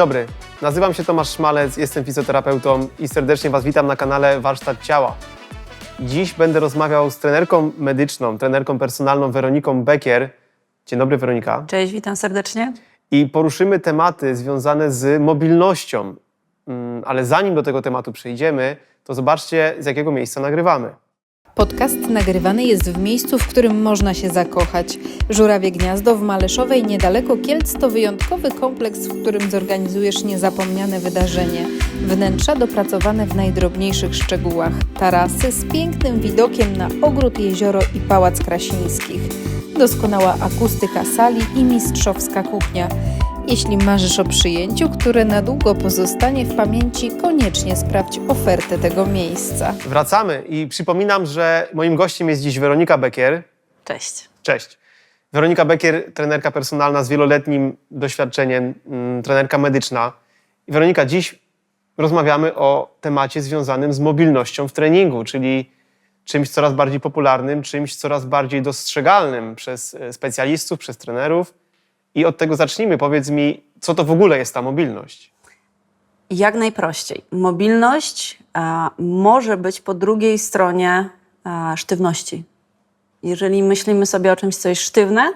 Dobry, nazywam się Tomasz Szmalec, jestem fizjoterapeutą i serdecznie Was witam na kanale Warsztat Ciała. Dziś będę rozmawiał z trenerką medyczną, trenerką personalną Weroniką Bekier. Dzień dobry Weronika. Cześć, witam serdecznie. I poruszymy tematy związane z mobilnością. Mm, Ale zanim do tego tematu przejdziemy, to zobaczcie z jakiego miejsca nagrywamy. Podcast nagrywany jest w miejscu, w którym można się zakochać. Żurawie Gniazdo w Maleszowej niedaleko Kielc to wyjątkowy kompleks, w którym zorganizujesz niezapomniane wydarzenie. Wnętrza dopracowane w najdrobniejszych szczegółach. Tarasy z pięknym widokiem na ogród, jezioro i pałac Krasińskich. Doskonała akustyka sali i mistrzowska kuchnia. Jeśli marzysz o przyjęciu, które na długo pozostanie w pamięci, koniecznie sprawdź ofertę tego miejsca. Wracamy i przypominam, że moim gościem jest dziś Weronika Bekier. Cześć. Cześć. Weronika Bekier, trenerka personalna z wieloletnim doświadczeniem, mm, trenerka medyczna. I Weronika, dziś rozmawiamy o temacie związanym z mobilnością w treningu, czyli czymś coraz bardziej popularnym, czymś coraz bardziej dostrzegalnym przez e, specjalistów, przez trenerów. I od tego zacznijmy. Powiedz mi, co to w ogóle jest ta mobilność? Jak najprościej. Mobilność a, może być po drugiej stronie a, sztywności. Jeżeli myślimy sobie o czymś, co jest sztywne,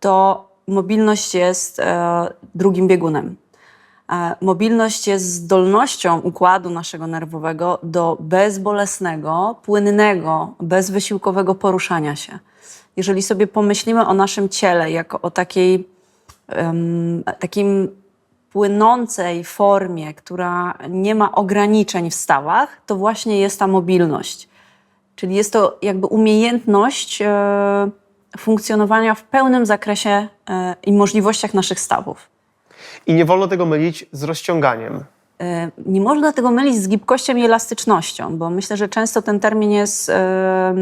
to mobilność jest e, drugim biegunem. E, mobilność jest zdolnością układu naszego nerwowego do bezbolesnego, płynnego, bezwysiłkowego poruszania się. Jeżeli sobie pomyślimy o naszym ciele jako o takiej, em, takim płynącej formie, która nie ma ograniczeń w stawach, to właśnie jest ta mobilność. Czyli jest to jakby umiejętność e, funkcjonowania w pełnym zakresie e, i możliwościach naszych stawów. I nie wolno tego mylić z rozciąganiem. E, Nie można tego mylić z gibkością i elastycznością, bo myślę, że często ten termin jest e,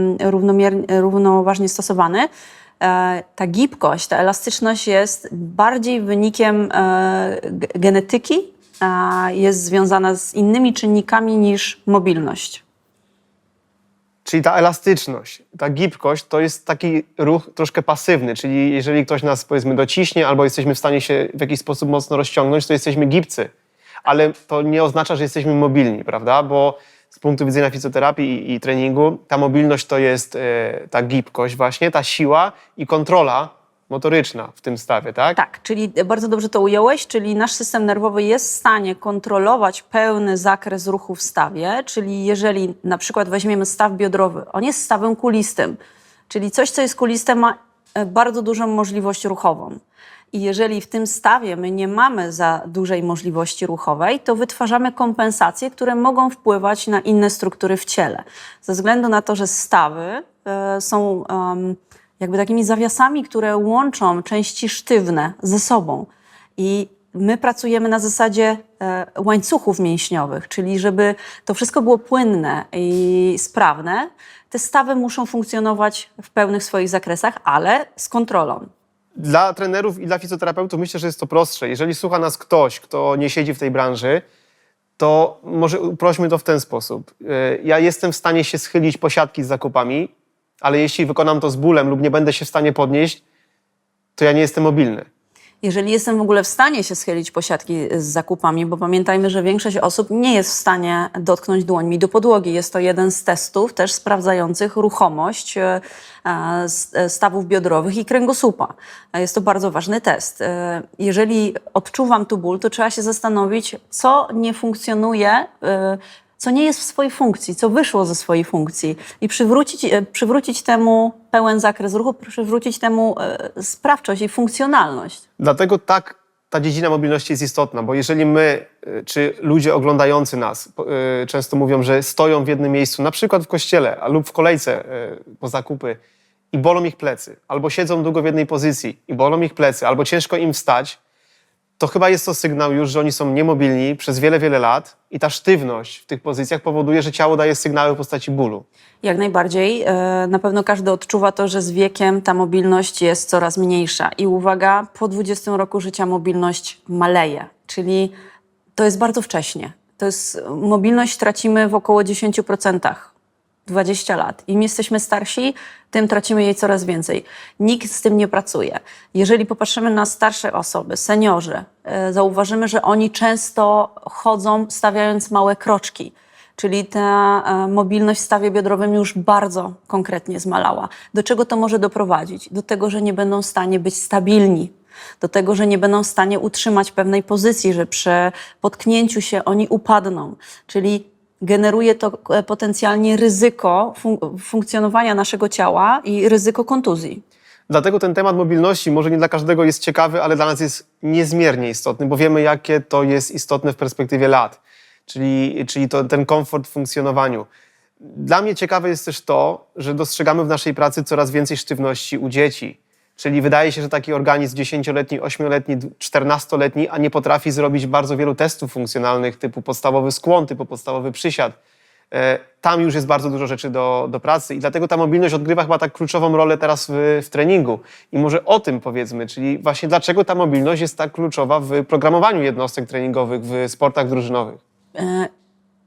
równoważnie stosowany. E, Ta gibkość, ta elastyczność jest bardziej wynikiem genetyki, jest związana z innymi czynnikami niż mobilność. Czyli ta elastyczność, ta gibkość to jest taki ruch troszkę pasywny, czyli jeżeli ktoś nas powiedzmy dociśnie albo jesteśmy w stanie się w jakiś sposób mocno rozciągnąć, to jesteśmy gibcy. Ale to nie oznacza, że jesteśmy mobilni, prawda? Bo z punktu widzenia fizjoterapii i, i treningu ta mobilność to jest e, ta gibkość właśnie, ta siła i kontrola motoryczna w tym stawie, tak? Tak, czyli bardzo dobrze to ująłeś, czyli nasz system nerwowy jest w stanie kontrolować pełny zakres ruchu w stawie, czyli jeżeli na przykład weźmiemy staw biodrowy, on jest stawem kulistym, czyli coś, co jest kuliste ma e, bardzo dużą możliwość ruchową. I jeżeli w tym stawie my nie mamy za dużej możliwości ruchowej, to wytwarzamy kompensacje, które mogą wpływać na inne struktury w ciele. Ze względu na to, że stawy e, są jakby takimi zawiasami, które łączą części sztywne ze sobą. I my pracujemy na zasadzie e, łańcuchów mięśniowych, czyli żeby to wszystko było płynne i sprawne, te stawy muszą funkcjonować w pełnych swoich zakresach, ale z kontrolą. Dla trenerów i dla fizjoterapeutów myślę, że jest to prostsze. Jeżeli słucha nas ktoś, kto nie siedzi w tej branży, to może uprośmy to w ten sposób. E, Ja jestem w stanie się schylić po siatki z zakupami, ale jeśli wykonam to z bólem lub nie będę się w stanie podnieść, to ja nie jestem mobilny. Jeżeli jestem w ogóle w stanie się schylić po siatki z zakupami, bo pamiętajmy, że większość osób nie jest w stanie dotknąć dłońmi do podłogi. Jest to jeden z testów też sprawdzających ruchomość e, e, stawów biodrowych i kręgosłupa. E, Jest to bardzo ważny test. Jeżeli odczuwam tu ból, to trzeba się zastanowić, co nie funkcjonuje, co nie jest w swojej funkcji, co wyszło ze swojej funkcji i przywrócić, e, przywrócić temu pełen zakres ruchu, przywrócić temu e, sprawczość i funkcjonalność. Dlatego tak ta dziedzina mobilności jest istotna, bo jeżeli my, y, czy ludzie oglądający nas często mówią, że stoją w jednym miejscu, na przykład w kościele lub w kolejce po zakupy i bolą ich plecy, albo siedzą długo w jednej pozycji i bolą ich plecy, albo ciężko im wstać, to chyba jest to sygnał już, że oni są niemobilni przez wiele, wiele lat i ta sztywność w tych pozycjach powoduje, że ciało daje sygnały w postaci bólu. Jak najbardziej. E, Na pewno każdy odczuwa to, że z wiekiem ta mobilność jest coraz mniejsza. I uwaga, po 20 roku życia mobilność maleje, czyli to jest bardzo wcześnie. To jest mobilność tracimy w około 10%. 20 lat. Im jesteśmy starsi, tym tracimy jej coraz więcej. Nikt z tym nie pracuje. Jeżeli popatrzymy na starsze osoby, seniorzy, e, zauważymy, że oni często chodzą stawiając małe kroczki. Czyli ta e, mobilność w stawie biodrowym już bardzo konkretnie zmalała. Do czego to może doprowadzić? Do tego, że nie będą w stanie być stabilni, do tego, że nie będą w stanie utrzymać pewnej pozycji, że przy potknięciu się oni upadną. Czyli generuje to e, potencjalnie ryzyko fun- funkcjonowania naszego ciała i ryzyko kontuzji. Dlatego ten temat mobilności może nie dla każdego jest ciekawy, ale dla nas jest niezmiernie istotny, bo wiemy, jakie to jest istotne w perspektywie lat, czyli, czyli to, ten komfort w funkcjonowaniu. Dla mnie ciekawe jest też to, że dostrzegamy w naszej pracy coraz więcej sztywności u dzieci. Czyli wydaje się, że taki organizm 10-letni, 8-letni, 14-letni, a nie potrafi zrobić bardzo wielu testów funkcjonalnych typu podstawowy skłon, typu podstawowy przysiad. E, Tam już jest bardzo dużo rzeczy do, do pracy i dlatego ta mobilność odgrywa chyba tak kluczową rolę teraz w, w treningu. I może o tym powiedzmy, czyli właśnie dlaczego ta mobilność jest tak kluczowa w programowaniu jednostek treningowych, w sportach drużynowych. E,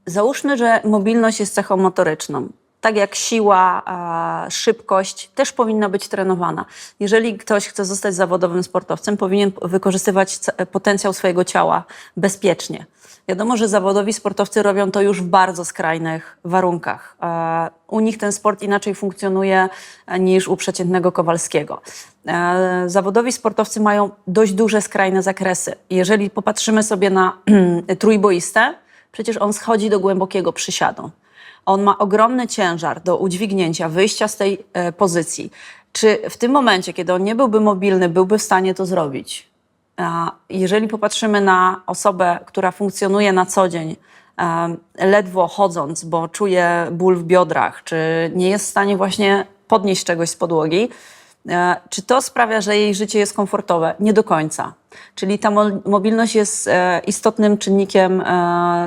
Załóżmy, że mobilność jest cechą motoryczną. Tak jak siła, a, szybkość też powinna być trenowana. Jeżeli ktoś chce zostać zawodowym sportowcem, powinien wykorzystywać potencjał swojego ciała bezpiecznie. Wiadomo, że zawodowi sportowcy robią to już w bardzo skrajnych warunkach. E, U nich ten sport inaczej funkcjonuje e, niż u przeciętnego Kowalskiego. E, Zawodowi sportowcy mają dość duże skrajne zakresy. Jeżeli popatrzymy sobie na trójboistę, przecież on schodzi do głębokiego przysiadu. On ma ogromny ciężar do udźwignięcia, wyjścia z tej e, pozycji. Czy w tym momencie, kiedy on nie byłby mobilny, byłby w stanie to zrobić? Jeżeli popatrzymy na osobę, która funkcjonuje na co dzień, ledwo chodząc, bo czuje ból w biodrach, czy nie jest w stanie właśnie podnieść czegoś z podłogi, e, czy to sprawia, że jej życie jest komfortowe? Nie do końca. Czyli ta mo- mobilność jest e, istotnym czynnikiem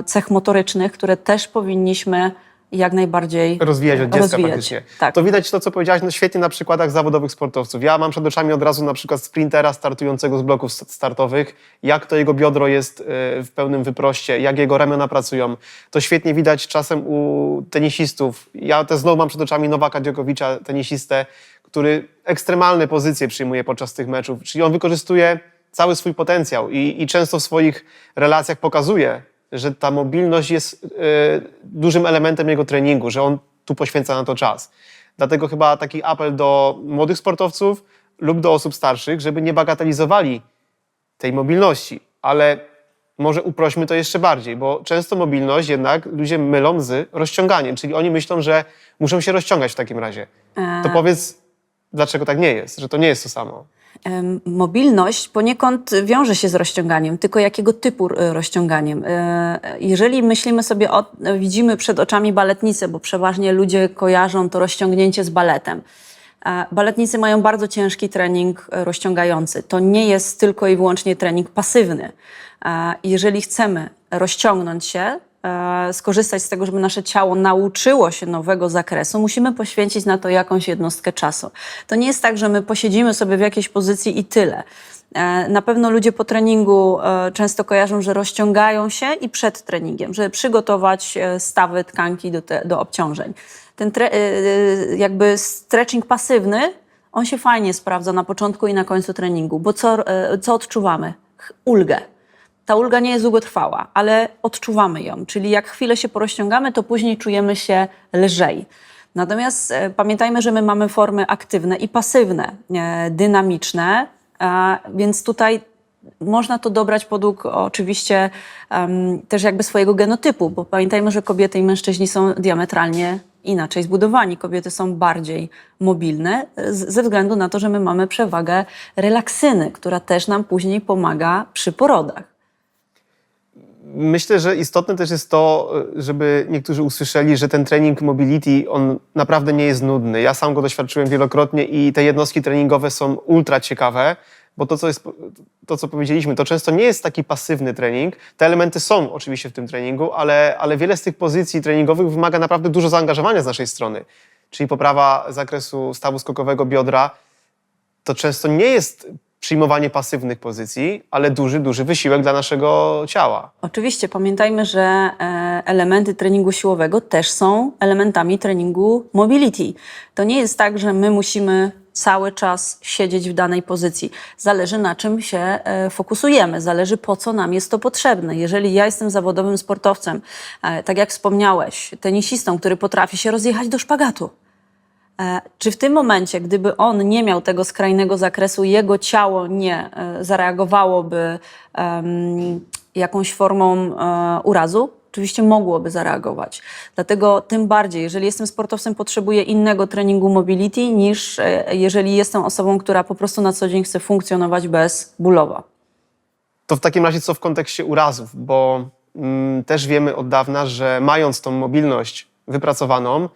cech motorycznych, które też powinniśmy jak najbardziej rozwijać od dziecka rozwijać. praktycznie. Tak. To widać to, co powiedziałaś no świetnie na przykładach zawodowych sportowców. Ja mam przed oczami od razu na przykład sprintera startującego z bloków st- startowych, jak to jego biodro jest e, w pełnym wyproście, jak jego ramiona pracują. To świetnie widać czasem u tenisistów. Ja też znowu mam przed oczami Nowaka Dziokowicza, tenisistę, który ekstremalne pozycje przyjmuje podczas tych meczów. Czyli on wykorzystuje cały swój potencjał i, i często w swoich relacjach pokazuje, że ta mobilność jest e, dużym elementem jego treningu, że on tu poświęca na to czas. Dlatego chyba taki apel do młodych sportowców lub do osób starszych, żeby nie bagatelizowali tej mobilności, ale może uprośmy to jeszcze bardziej, bo często mobilność jednak ludzie mylą z rozciąganiem, czyli oni myślą, że muszą się rozciągać w takim razie. To powiedz, dlaczego tak nie jest, że to nie jest to samo. Mobilność poniekąd wiąże się z rozciąganiem, tylko jakiego typu rozciąganiem? E, Jeżeli myślimy sobie, o, widzimy przed oczami baletnicę, bo przeważnie ludzie kojarzą to rozciągnięcie z baletem. E, Baletnicy mają bardzo ciężki trening e, rozciągający. To nie jest tylko i wyłącznie trening pasywny. Jeżeli chcemy rozciągnąć się, skorzystać z tego, żeby nasze ciało nauczyło się nowego zakresu, musimy poświęcić na to jakąś jednostkę czasu. To nie jest tak, że my posiedzimy sobie w jakiejś pozycji i tyle. E, Na pewno ludzie po treningu e, często kojarzą, że rozciągają się i przed treningiem, żeby przygotować e, stawy tkanki do, te, do obciążeń. Ten tre, e, e, jakby stretching pasywny, on się fajnie sprawdza na początku i na końcu treningu, bo co, e, co odczuwamy? Ulgę. Ta ulga nie jest długotrwała, ale odczuwamy ją. Czyli jak chwilę się porozciągamy, to później czujemy się lżej. Natomiast e, pamiętajmy, że my mamy formy aktywne i pasywne, e, dynamiczne, więc tutaj można to dobrać podług oczywiście też jakby swojego genotypu, bo pamiętajmy, że kobiety i mężczyźni są diametralnie inaczej zbudowani. Kobiety są bardziej mobilne e, ze względu na to, że my mamy przewagę relaksyny, która też nam później pomaga przy porodach. Myślę, że istotne też jest to, żeby niektórzy usłyszeli, że ten trening mobility, on naprawdę nie jest nudny. Ja sam go doświadczyłem wielokrotnie i te jednostki treningowe są ultra ciekawe, bo to, co, jest, to, co powiedzieliśmy, to często nie jest taki pasywny trening. Te elementy są oczywiście w tym treningu, ale, ale wiele z tych pozycji treningowych wymaga naprawdę dużo zaangażowania z naszej strony. Czyli poprawa zakresu stawu skokowego biodra, to często nie jest przyjmowanie pasywnych pozycji, ale duży, duży wysiłek dla naszego ciała. Oczywiście pamiętajmy, że e, elementy treningu siłowego też są elementami treningu mobility. To nie jest tak, że my musimy cały czas siedzieć w danej pozycji. Zależy na czym się e, fokusujemy, zależy po co nam jest to potrzebne. Jeżeli ja jestem zawodowym sportowcem, e, tak jak wspomniałeś, tenisistą, który potrafi się rozjechać do szpagatu, Czy w tym momencie, gdyby on nie miał tego skrajnego zakresu, jego ciało nie e, zareagowałoby jakąś formą e, urazu? Oczywiście mogłoby zareagować. Dlatego tym bardziej, jeżeli jestem sportowcem, potrzebuję innego treningu mobility niż e, jeżeli jestem osobą, która po prostu na co dzień chce funkcjonować bezbólowo. To w takim razie co w kontekście urazów, bo mm, też wiemy od dawna, że mając tą mobilność wypracowaną,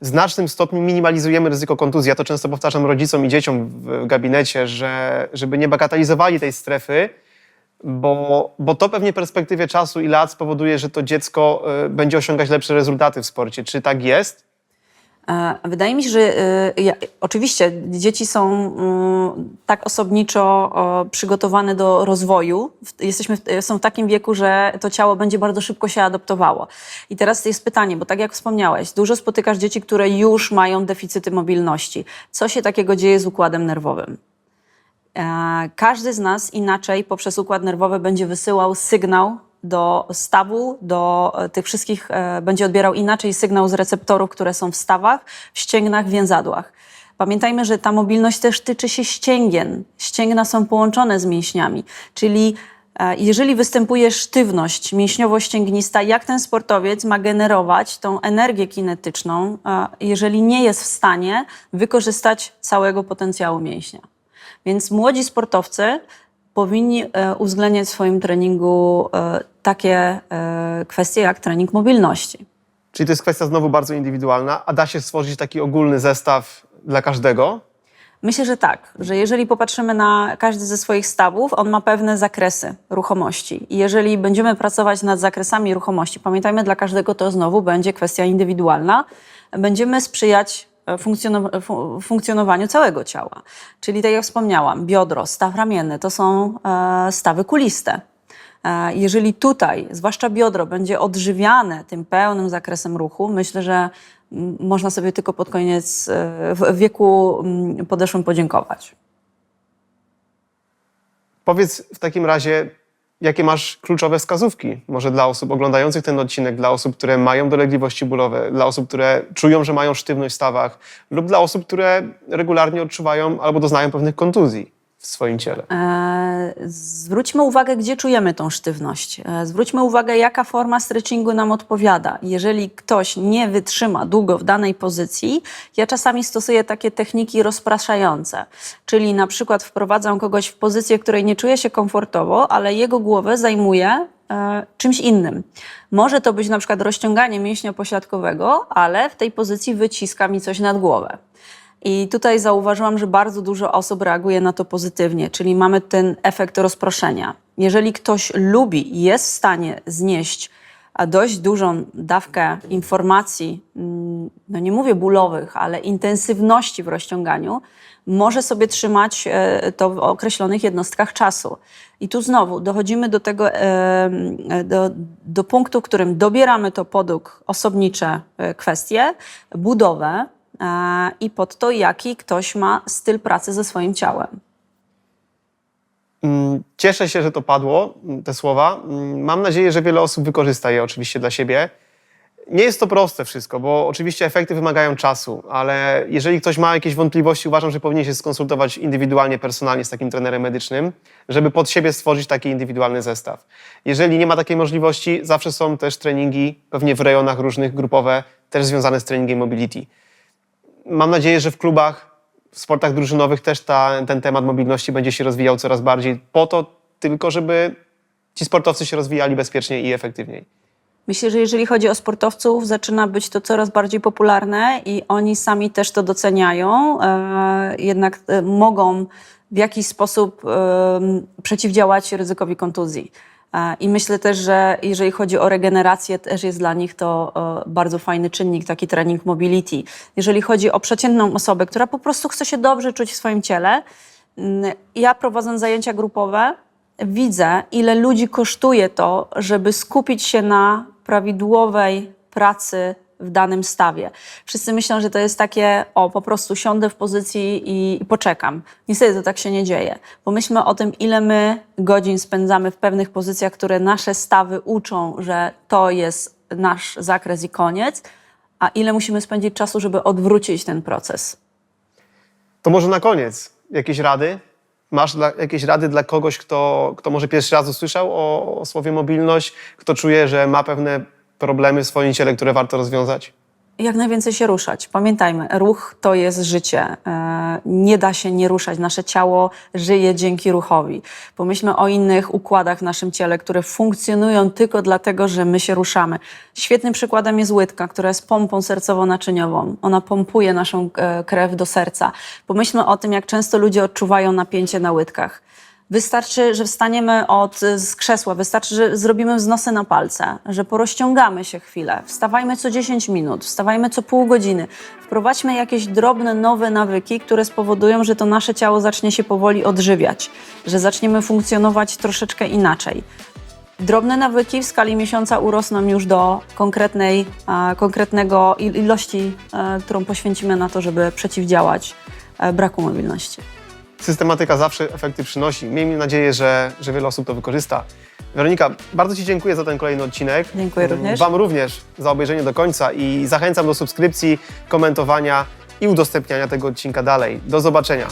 znacznym stopniu minimalizujemy ryzyko kontuzji. Ja to często powtarzam rodzicom i dzieciom w gabinecie, że żeby nie bagatelizowali tej strefy, bo, bo to pewnie w perspektywie czasu i lat spowoduje, że to dziecko y, będzie osiągać lepsze rezultaty w sporcie. Czy tak jest? Wydaje mi się, że e, ja, oczywiście dzieci są mm, tak osobniczo przygotowane do rozwoju. Jesteśmy są w takim wieku, że to ciało będzie bardzo szybko się adaptowało. I teraz jest pytanie, bo tak jak wspomniałeś, dużo spotykasz dzieci, które już mają deficyty mobilności. Co się takiego dzieje z układem nerwowym? E, Każdy z nas inaczej poprzez układ nerwowy będzie wysyłał sygnał do stawu, do e, tych wszystkich, e, będzie odbierał inaczej sygnał z receptorów, które są w stawach, w ścięgnach, więzadłach. Pamiętajmy, że ta mobilność też tyczy się ścięgien. Ścięgna są połączone z mięśniami, czyli e, jeżeli występuje sztywność mięśniowo-ścięgnista, jak ten sportowiec ma generować tą energię kinetyczną, jeżeli nie jest w stanie wykorzystać całego potencjału mięśnia. Więc młodzi sportowcy powinni e, uwzględniać w swoim treningu e, takie e, kwestie jak trening mobilności. Czyli to jest kwestia znowu bardzo indywidualna, a da się stworzyć taki ogólny zestaw dla każdego? Myślę, że tak, że jeżeli popatrzymy na każdy ze swoich stawów, on ma pewne zakresy ruchomości. I jeżeli będziemy pracować nad zakresami ruchomości, pamiętajmy, dla każdego to znowu będzie kwestia indywidualna, będziemy sprzyjać funkcjonowaniu całego ciała. Czyli tak jak wspomniałam, biodro, staw ramienny to są e, stawy kuliste. E, Jeżeli tutaj, zwłaszcza biodro, będzie odżywiane tym pełnym zakresem ruchu, myślę, że można sobie tylko pod koniec e, wieku podeszłym podziękować. Powiedz w takim razie, jakie masz kluczowe wskazówki? Może dla osób oglądających ten odcinek, dla osób, które mają dolegliwości bólowe, dla osób, które czują, że mają sztywność w stawach, lub dla osób, które regularnie odczuwają albo doznają pewnych kontuzji w swoim ciele. E, Zwróćmy uwagę, gdzie czujemy tą sztywność. E, Zwróćmy uwagę, jaka forma stretchingu nam odpowiada. Jeżeli ktoś nie wytrzyma długo w danej pozycji, ja czasami stosuję takie techniki rozpraszające. Czyli na przykład wprowadzam kogoś w pozycję, w której nie czuje się komfortowo, ale jego głowę zajmuje e, czymś innym. Może to być na przykład rozciąganie mięśnia pośladkowego, ale w tej pozycji wyciska mi coś nad głowę. I tutaj zauważyłam, że bardzo dużo osób reaguje na to pozytywnie, czyli mamy ten efekt rozproszenia. Jeżeli ktoś lubi i jest w stanie znieść dość dużą dawkę informacji, mm, no nie mówię bólowych, ale intensywności w rozciąganiu, może sobie trzymać e, to w określonych jednostkach czasu. I tu znowu dochodzimy do tego, e, do, do punktu, w którym dobieramy to podług osobnicze e, kwestie, budowę, e, i pod to, jaki ktoś ma styl pracy ze swoim ciałem. Mm, Cieszę się, że to padło, mm, te słowa. Mm, Mam nadzieję, że wiele osób wykorzysta je oczywiście dla siebie. Nie jest to proste wszystko, bo oczywiście efekty wymagają czasu, ale jeżeli ktoś ma jakieś wątpliwości, uważam, że powinien się skonsultować indywidualnie, personalnie z takim trenerem medycznym, żeby pod siebie stworzyć taki indywidualny zestaw. Jeżeli nie ma takiej możliwości, zawsze są też treningi, pewnie w rejonach różnych, grupowe, też związane z treningiem mobility. Mam nadzieję, że w klubach, w sportach drużynowych też ta, ten temat mobilności będzie się rozwijał coraz bardziej, po to tylko, żeby ci sportowcy się rozwijali bezpiecznie i efektywniej. Myślę, że jeżeli chodzi o sportowców, zaczyna być to coraz bardziej popularne i oni sami też to doceniają. E, jednak e, mogą w jakiś sposób e, przeciwdziałać ryzykowi kontuzji. E, I myślę też, że jeżeli chodzi o regenerację, też jest dla nich to e, bardzo fajny czynnik, taki trening mobility. Jeżeli chodzi o przeciętną osobę, która po prostu chce się dobrze czuć w swoim ciele, Mm, Ja prowadząc zajęcia grupowe widzę, ile ludzi kosztuje to, żeby skupić się na prawidłowej pracy w danym stawie. Wszyscy myślą, że to jest takie, o, po prostu siądę w pozycji i, i poczekam. Niestety to tak się nie dzieje. Pomyślmy o tym, ile my godzin spędzamy w pewnych pozycjach, które nasze stawy uczą, że to jest nasz zakres i koniec, a ile musimy spędzić czasu, żeby odwrócić ten proces. To może na koniec jakieś rady? Masz dla, jakieś rady dla kogoś, kto, kto może pierwszy raz usłyszał o, o słowie mobilność, kto czuje, że ma pewne problemy w swoim ciele, które warto rozwiązać? Jak najwięcej się ruszać. Pamiętajmy, ruch to jest życie. E, Nie da się nie ruszać. Nasze ciało żyje dzięki ruchowi. Pomyślmy o innych układach w naszym ciele, które funkcjonują tylko dlatego, że my się ruszamy. Świetnym przykładem jest łydka, która jest pompą sercowo-naczyniową. Ona pompuje naszą e, krew do serca. Pomyślmy o tym, jak często ludzie odczuwają napięcie na łydkach. Wystarczy, że wstaniemy od, z krzesła, wystarczy, że zrobimy wznosy na palce, że porozciągamy się chwilę, wstawajmy co 10 minut, wstawajmy co pół godziny. Wprowadźmy jakieś drobne, nowe nawyki, które spowodują, że to nasze ciało zacznie się powoli odżywiać, że zaczniemy funkcjonować troszeczkę inaczej. Drobne nawyki w skali miesiąca urosną już do konkretnej, konkretnego il- ilości, e, którą poświęcimy na to, żeby przeciwdziałać e, braku mobilności. Systematyka zawsze efekty przynosi. Miejmy nadzieję, że, że wiele osób to wykorzysta. Weronika, bardzo Ci dziękuję za ten kolejny odcinek. Dziękuję również. Wam również za obejrzenie do końca i zachęcam do subskrypcji, komentowania i udostępniania tego odcinka dalej. Do zobaczenia.